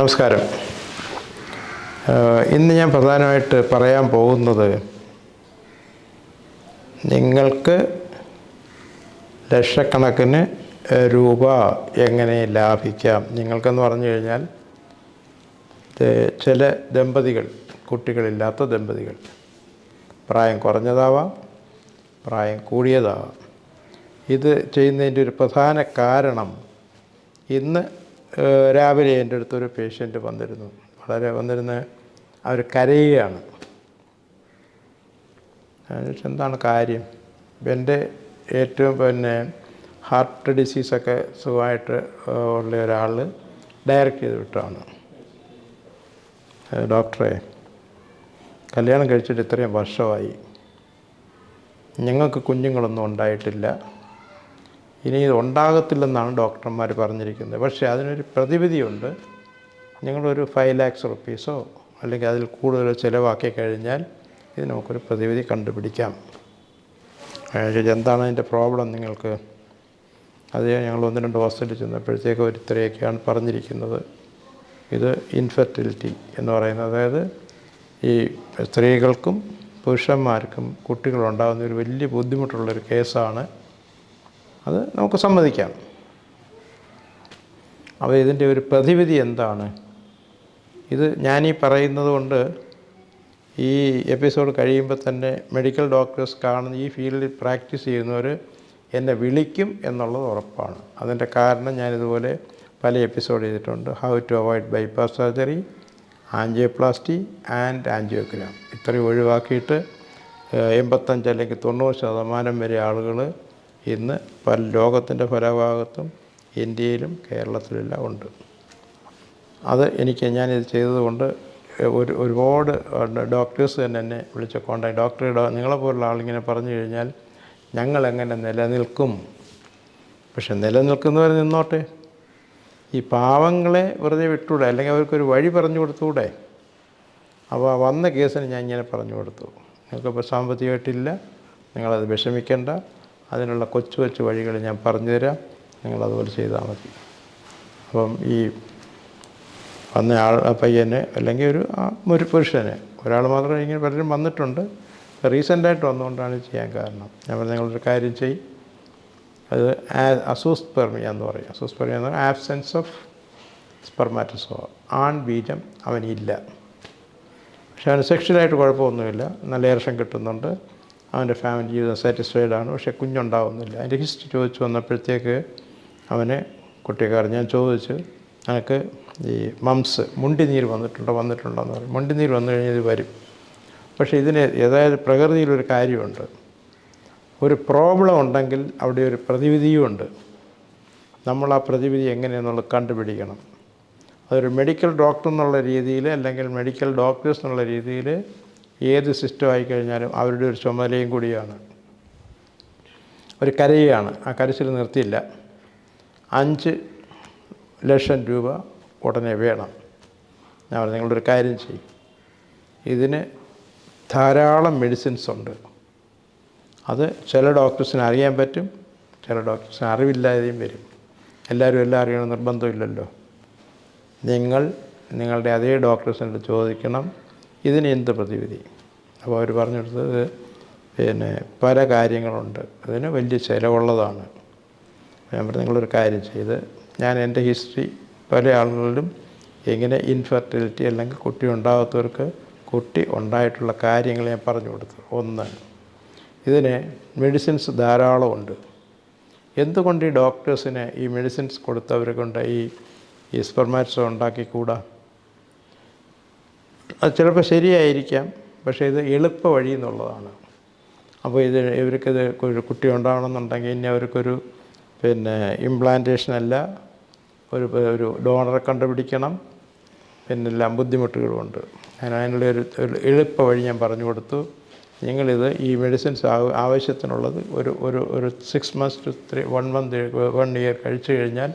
നമസ്കാരം. ഇന്ന് ഞാൻ പ്രധാനമായിട്ട് പറയാൻ പോകുന്നത് നിങ്ങൾക്ക് ലക്ഷക്കണക്കിന് രൂപ എങ്ങനെ ലാഭിക്കാം? നിങ്ങൾക്കെന്ന് പറഞ്ഞു കഴിഞ്ഞാൽ ചില ദമ്പതികൾ കുട്ടികളില്ലാത്ത ദമ്പതികൾ. പ്രായം കുറഞ്ഞതാവാം പ്രായം കൂടിയതാവാം. ഇത് ചെയ്യുന്നതിന്റെ ഒരു പ്രധാന കാരണം ഇന്ന് രാവിലെ എന്റെ അടുത്തൊരു പേഷ്യന്റ് വന്നിരുന്നു. വളരെ വന്നിരുന്ന അവർ കരയുകയാണ്. എന്താണ് കാര്യം? എന്റെ ഏറ്റവും പിന്നെ ഹാർട്ട് ഡിസീസൊക്കെ സുഖമായിട്ട് ഉള്ള ഒരാൾ ഡയറക്റ്റ് ചെയ്ത് വിട്ടാണ് ഡോക്ടറെ കല്യാണം കഴിച്ചിട്ട് ഇത്രയും വർഷമായി. ഞങ്ങൾക്ക് കുഞ്ഞുങ്ങളൊന്നും ഉണ്ടായിട്ടില്ല. ഇനി ഇത് ഉണ്ടാകത്തില്ലെന്നാണ് ഡോക്ടർമാർ പറഞ്ഞിരിക്കുന്നത്. പക്ഷേ അതിനൊരു പ്രതിവിധിയുണ്ട്. നിങ്ങളൊരു ഫൈവ് ലാക്സ് റുപ്പീസോ അല്ലെങ്കിൽ അതിൽ കൂടുതൽ ചിലവാക്കി കഴിഞ്ഞാൽ ഇത് നമുക്കൊരു പ്രതിവിധി കണ്ടുപിടിക്കാം. എന്താണ് അതിന്റെ പ്രോബ്ലം നിങ്ങൾക്ക്? അത് ഞങ്ങൾ ഒന്ന് രണ്ട് ഹോസ്പിറ്റലിൽ ചെന്നപ്പോഴത്തേക്ക് ഒരു ഇത്രയൊക്കെയാണ് പറഞ്ഞിരിക്കുന്നത്. ഇത് ഇൻഫെർട്ടിലിറ്റി എന്ന് പറയുന്നത്. അതായത് ഈ സ്ത്രീകൾക്കും പുരുഷന്മാർക്കും കുട്ടികളുണ്ടാകുന്ന ഒരു വലിയ ബുദ്ധിമുട്ടുള്ളൊരു കേസാണ് അത് നമുക്ക് സമ്മതിക്കാം. അവ ഇതിന്റെ ഒരു പ്രതിവിധി എന്താണ്? ഇത് ഞാനീ പറയുന്നത് കൊണ്ട് ഈ എപ്പിസോഡ് കഴിയുമ്പോൾ തന്നെ മെഡിക്കൽ ഡോക്ടേഴ്സ് കാണുന്ന ഈ ഫീൽഡിൽ പ്രാക്ടീസ് ചെയ്യുന്നവർ എന്നെ വിളിക്കും എന്നുള്ളത് ഉറപ്പാണ്. അതിന്റെ കാരണം ഞാനിതുപോലെ പല എപ്പിസോഡ് ചെയ്തിട്ടുണ്ട്. How to avoid bypass surgery angioplasty and angiogram ഇത്രയും ഒഴിവാക്കിയിട്ട് എൺപത്തഞ്ച് അല്ലെങ്കിൽ തൊണ്ണൂറ് ശതമാനം വരെ ആളുകൾ ഇന്ന് പല ലോകത്തിന്റെ പല ഭാഗത്തും ഇന്ത്യയിലും കേരളത്തിലെല്ലാം ഉണ്ട്. അത് എനിക്ക് ഞാനിത് ചെയ്തതുകൊണ്ട് ഒരു ഒരുപാട് ഡോക്ടേഴ്സ് തന്നെ എന്നെ വിളിച്ച് കോണ്ടാക്ട് ഡോക്ടറുടെ നിങ്ങളെപ്പോലുള്ള ആളിങ്ങനെ പറഞ്ഞു കഴിഞ്ഞാൽ ഞങ്ങളെങ്ങനെ നിലനിൽക്കും? പക്ഷെ നിലനിൽക്കുന്നവർ നിന്നോട്ടെ. ഈ പാവങ്ങളെ വെറുതെ വിട്ടൂടെ അല്ലെങ്കിൽ അവർക്കൊരു വഴി പറഞ്ഞു കൊടുത്തൂടെ. അപ്പോൾ വന്ന കേസിന് ഞാൻ ഇങ്ങനെ പറഞ്ഞു കൊടുത്തു. നിങ്ങൾക്കിപ്പോൾ സാമ്പത്തികമായിട്ടില്ല നിങ്ങളത് വിഷമിക്കേണ്ട. അതിനുള്ള കൊച്ചു കൊച്ചു വഴികൾ ഞാൻ പറഞ്ഞു തരാം നിങ്ങളതുപോലെ ചെയ്താൽ മതി. അപ്പം ഈ വന്ന ആൾ പയ്യനെ അല്ലെങ്കിൽ ഒരു ഒരു പുരുഷനെ ഒരാൾ മാത്രം ഇങ്ങനെ പലരും വന്നിട്ടുണ്ട്. റീസെന്റായിട്ട് വന്നുകൊണ്ടാണ് ചെയ്യാൻ കാരണം. ഞാൻ പറഞ്ഞു നിങ്ങളൊരു കാര്യം ചെയ്യും. അത് അസൂസ്പെർമിയ എന്ന് പറയും. അസൂസ്പെർമിയ എന്ന് പറഞ്ഞാൽ ആബ്സെൻസ് ഓഫ് സ്പെർമാറ്റസോ ആൺ ബീജം അവനില്ല. പക്ഷെ അവന് സെക്ഷലായിട്ട് കുഴപ്പമൊന്നുമില്ല. നല്ല ഏർഷം കിട്ടുന്നുണ്ട്. അവന്റെ ഫാമിലി ജീവിതം സാറ്റിസ്ഫൈഡ് ആണ്? പക്ഷേ കുഞ്ഞുണ്ടാവുന്നില്ല. അതിന്റെ ഹിസ്റ്ററി ചോദിച്ചു വന്നപ്പോഴത്തേക്ക് അവന് കുട്ടിക്കാരൻ ഞാൻ ചോദിച്ചു എനിക്ക് ഈ മംസ് മുണ്ടിനീര് വന്നിട്ടുണ്ടോ? വന്നിട്ടുണ്ടോ എന്ന് പറയും മുണ്ടിനീർ വന്നു കഴിഞ്ഞാൽ ഇത് വരും. പക്ഷേ ഇതിന് ഏതായത് പ്രകൃതിയിലൊരു കാര്യമുണ്ട്. ഒരു പ്രോബ്ലം ഉണ്ടെങ്കിൽ അവിടെ ഒരു പ്രതിവിധിയും ഉണ്ട്. നമ്മൾ ആ പ്രതിവിധി എങ്ങനെയെന്നുള്ളത് കണ്ടുപിടിക്കണം. അതൊരു മെഡിക്കൽ ഡോക്ടർ എന്നുള്ള രീതിയിൽ അല്ലെങ്കിൽ മെഡിക്കൽ ഡോക്ടേഴ്സ് എന്നുള്ള രീതിയിൽ ഏത് സിസ്റ്റം ആയിക്കഴിഞ്ഞാലും അവരുടെ ഒരു ചുമതലയും കൂടിയാണ്. ഒരു കരയാണ്. ആ കരച്ചിൽ നിർത്തിയില്ല. അഞ്ച് ലക്ഷം രൂപ ഉടനെ വേണം. ഞാൻ പറഞ്ഞു നിങ്ങളൊരു കാര്യം ചെയ്യും. ഇതിന് ധാരാളം മെഡിസിൻസ് ഉണ്ട്. അത് ചില ഡോക്ടേഴ്സിന് അറിയാൻ പറ്റും ചില ഡോക്ടേഴ്സിന് അറിവില്ലാതെയും വരും. എല്ലാവരും എല്ലാം അറിയണം നിർബന്ധമില്ലല്ലോ. നിങ്ങൾ നിങ്ങളുടെ അതേ ഡോക്ടേഴ്സിനോട് ചോദിക്കണം. ഇതിന് എന്ത് പ്രതിവിധി? അപ്പോൾ അവർ പറഞ്ഞെടുത്തത് പിന്നെ പല കാര്യങ്ങളുണ്ട്. അതിന് വലിയ ചിലവുള്ളതാണ്. ഞാൻ പറഞ്ഞു നിങ്ങളൊരു കാര്യം ചെയ്ത് ഞാൻ എന്റെ ഹിസ്റ്ററി പല ആളുകളിലും എങ്ങനെ ഇൻഫെർട്ടിലിറ്റി അല്ലെങ്കിൽ കുട്ടി ഉണ്ടാകാത്തവർക്ക് കുട്ടി ഉണ്ടായിട്ടുള്ള കാര്യങ്ങൾ ഞാൻ പറഞ്ഞു കൊടുത്തു. ഒന്ന് ഇതിന് മെഡിസിൻസ് ധാരാളമുണ്ട് എന്തുകൊണ്ട് ഈ ഡോക്ടേഴ്സിന് ഈ മെഡിസിൻസ് കൊടുത്തവരെ കൊണ്ട് ഈ ഈ സ്പെർമാറ്റ്സ് ഉണ്ടാക്കിക്കൂടാ? അത് ചിലപ്പോൾ ശരിയായിരിക്കാം പക്ഷേ ഇത് എളുപ്പ വഴി എന്നുള്ളതാണ്. അപ്പോൾ ഇത് ഇവർക്കിത് ഒരു കുട്ടി ഉണ്ടാവണമെന്നുണ്ടെങ്കിൽ ഇനി അവർക്കൊരു പിന്നെ ഇംപ്ലാന്റേഷൻ അല്ല ഒരു ഒരു ഡോണറെ കണ്ടുപിടിക്കണം. പിന്നെല്ലാം ബുദ്ധിമുട്ടുകളുമുണ്ട് ഞാൻ അതിനുള്ള ഒരു എളുപ്പ വഴി ഞാൻ പറഞ്ഞു കൊടുത്തു. നിങ്ങളിത് ഈ മെഡിസിൻസ് ആവശ്യത്തിനുള്ളത് ഒരു ഒരു ഒരു six months two three one month one year കഴിച്ചു കഴിഞ്ഞാൽ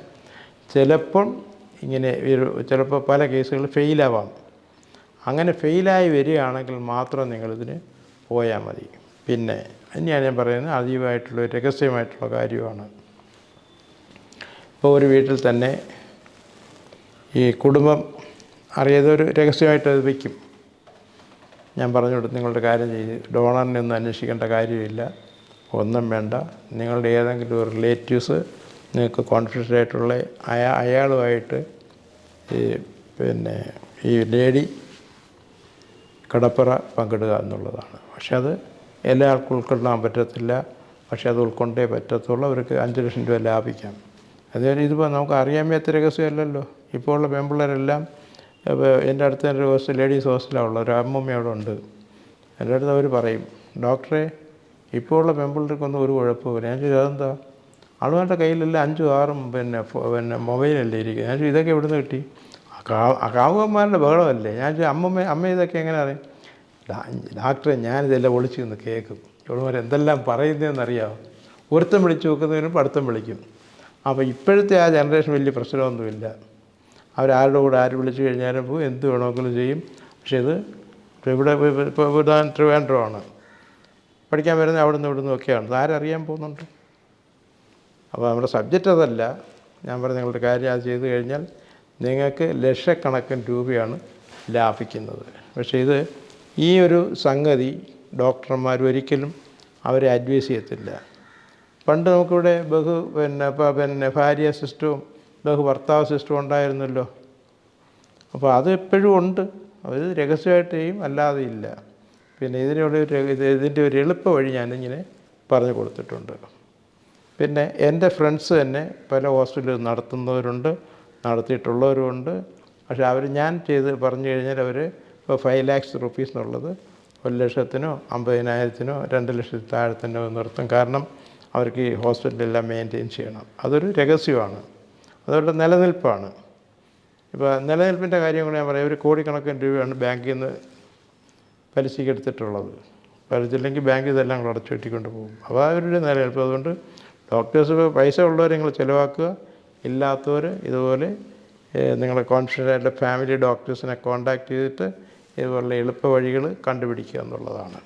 ചിലപ്പം ഇങ്ങനെ ഒരു ചിലപ്പോൾ പല കേസുകൾ ഫെയിലാവാം അങ്ങനെ ഫെയിലായി വരികയാണെങ്കിൽ മാത്രം നിങ്ങളിതിന് പോയാൽ മതി. പിന്നെ തന്നെയാണ് ഞാൻ പറയുന്നത് അതീവമായിട്ടുള്ള ഒരു രഹസ്യമായിട്ടുള്ള കാര്യമാണ്. ഇപ്പോൾ ഒരു വീട്ടിൽ തന്നെ ഈ കുടുംബം അറിയാതൊരു രഹസ്യമായിട്ട് അത് വയ്ക്കും. ഞാൻ പറഞ്ഞു കൊടുത്ത് നിങ്ങളുടെ കാര്യം ചെയ്ത് ഡോണറിനെ ഒന്നും അന്വേഷിക്കേണ്ട കാര്യമില്ല. ഒന്നും വേണ്ട. നിങ്ങളുടെ ഏതെങ്കിലും ഒരു റിലേറ്റീവ്സ് നിങ്ങൾക്ക് കോൺഫിഡൻസ് ആയിട്ടുള്ള അയാ അയാളുമായിട്ട് ഈ പിന്നെ ഈ ലേഡി കടപ്പറ പങ്കിടുക എന്നുള്ളതാണ്. പക്ഷേ അത് എല്ലാ ആൾക്കും ഉൾക്കൊള്ളാൻ പറ്റത്തില്ല. പക്ഷേ അത് ഉൾക്കൊണ്ടേ പറ്റത്തുള്ളൂ. അവർക്ക് അഞ്ച് ലക്ഷം രൂപ ലാഭിക്കാം. അതുപോലെ ഇതിപ്പോൾ നമുക്ക് അറിയാൻ മേത്ത രഹസ്യമല്ലല്ലോ. ഇപ്പോൾ ഉള്ള പെൺപിള്ളേരെല്ലാം ഇപ്പോൾ എന്റെ അടുത്ത് ഒരു ഹോസ്റ്റൽ ലേഡീസ് ഹോസ്റ്റലാണ് ഉള്ളത്. ഒരു അമ്മമ്മ അവിടെ ഉണ്ട്. എന്റെ അടുത്ത് അവർ പറയും ഡോക്ടറെ ഇപ്പോൾ ഉള്ള പെൺപിള്ളേർക്കൊന്നും ഒരു കുഴപ്പമില്ല ഞാൻ ചോദിച്ചു അതെന്താ? ആളുകളുടെ കയ്യിലെല്ലാം അഞ്ചും ആറും പിന്നെ പിന്നെ മൊബൈലല്ലേ ഇരിക്കുന്നത് ഞാൻ ഇതൊക്കെ എവിടെ നിന്ന് കിട്ടി? കാവുകന്മാരുടെ ബഹളമല്ലേ? ഞാൻ അമ്മമ്മ അമ്മ ഇതൊക്കെ എങ്ങനെ അറിയും? ഡാക്ടറെ ഞാനിതെല്ലാം ഒളിച്ചു നിന്ന് കേൾക്കും. ഇവളുമാർ എന്തെല്ലാം പറയുന്നതെന്നറിയാമോ ഒരുത്തം വിളിച്ച് നോക്കുന്നതിനും അടുത്തം വിളിക്കും. അപ്പോൾ ഇപ്പോഴത്തെ ആ ജനറേഷൻ വലിയ പ്രശ്നമൊന്നുമില്ല. അവരാരുടെ കൂടെ ആര് വിളിച്ചു കഴിഞ്ഞാലും പോകും എന്ത് വേണമെങ്കിലും ചെയ്യും. പക്ഷേ ഇത് ഇവിടെ ഇപ്പോൾ ഉദാഹരണം ട്രിവാൻഡ്രമാണ്. പഠിക്കാൻ വരുന്നത് അവിടെ നിന്ന് ഇവിടെ നിന്നൊക്കെയാണ് ആരറിയാൻ പോകുന്നുണ്ട്? അപ്പോൾ നമ്മുടെ സബ്ജക്റ്റ് അതല്ല. ഞാൻ പറഞ്ഞ നിങ്ങളുടെ കാര്യം അത് ചെയ്തു കഴിഞ്ഞാൽ നിങ്ങൾക്ക് ലക്ഷക്കണക്കിന് രൂപയാണ് ലാഭിക്കുന്നത്. പക്ഷേ ഇത് ഈ ഒരു സംഗതി ഡോക്ടർമാർ ഒരിക്കലും അവരെ അഡ്വൈസ് ചെയ്യത്തില്ല. പണ്ട് നമുക്കിവിടെ ബഹു പിന്നെ പിന്നെ ഭാര്യ സിസ്റ്റവും ബഹു ഭർത്താവ് സിസ്റ്റവും ഉണ്ടായിരുന്നല്ലോ. അപ്പോൾ അത് എപ്പോഴും ഉണ്ട്. അവർ രഹസ്യമായിട്ട് ചെയ്യും അല്ലാതെ ഇല്ല. പിന്നെ ഇതിനുള്ള ഒരു ഇത് ഇതിന്റെ ഒരു എളുപ്പ വഴി ഞാനിങ്ങനെ പറഞ്ഞു കൊടുത്തിട്ടുണ്ട്. പിന്നെ എന്റെ ഫ്രണ്ട്സ് തന്നെ പല ഹോസ്പിറ്റലിൽ നടത്തുന്നവരുണ്ട്. നടത്തിയിട്ടുള്ളവരുമുണ്ട്. പക്ഷേ അവർ ഞാൻ ചെയ്ത് പറഞ്ഞു കഴിഞ്ഞാൽ അവർ ഇപ്പോൾ ഫൈവ് ലാക്സ് റുപ്പീസ് എന്നുള്ളത് ഒരു ലക്ഷത്തിനോ അമ്പതിനായിരത്തിനോ രണ്ട് ലക്ഷത്തിൽ താഴത്തിനോ നിർത്തും. കാരണം അവർക്ക് ഈ ഹോസ്പിറ്റലെല്ലാം മെയിന്റെയിൻ ചെയ്യണം. അതൊരു രഹസ്യമാണ്. അതവരുടെ നിലനിൽപ്പാണ്. ഇപ്പോൾ നിലനിൽപ്പിന്റെ കാര്യം കൂടെ ഞാൻ പറയാം. ഒരു കോടിക്കണക്കിന് രൂപയാണ് ബാങ്കിൽ നിന്ന് പലിശയ്ക്ക് എടുത്തിട്ടുള്ളത്. പലിശയില്ലെങ്കിൽ ബാങ്ക് ഇതെല്ലാം കൂടെ അടച്ചു വെട്ടിക്കൊണ്ട് പോകും. അപ്പോൾ അവരുടെ നിലനിൽപ്പ്. അതുകൊണ്ട് ഡോക്ടേഴ്സ് പൈസ ഉള്ളവരെ നിങ്ങൾ ചിലവാക്കുക. ഇല്ലാത്തവർ ഇതുപോലെ നിങ്ങളുടെ നിങ്ങളെ കോൺഫിഡന്റ് ഫാമിലി ഡോക്ടേഴ്സിനെ കോൺടാക്റ്റ് ചെയ്തിട്ട് ഇതുപോലുള്ള എളുപ്പ വഴികൾ കണ്ടുപിടിക്കുക എന്നുള്ളതാണ്.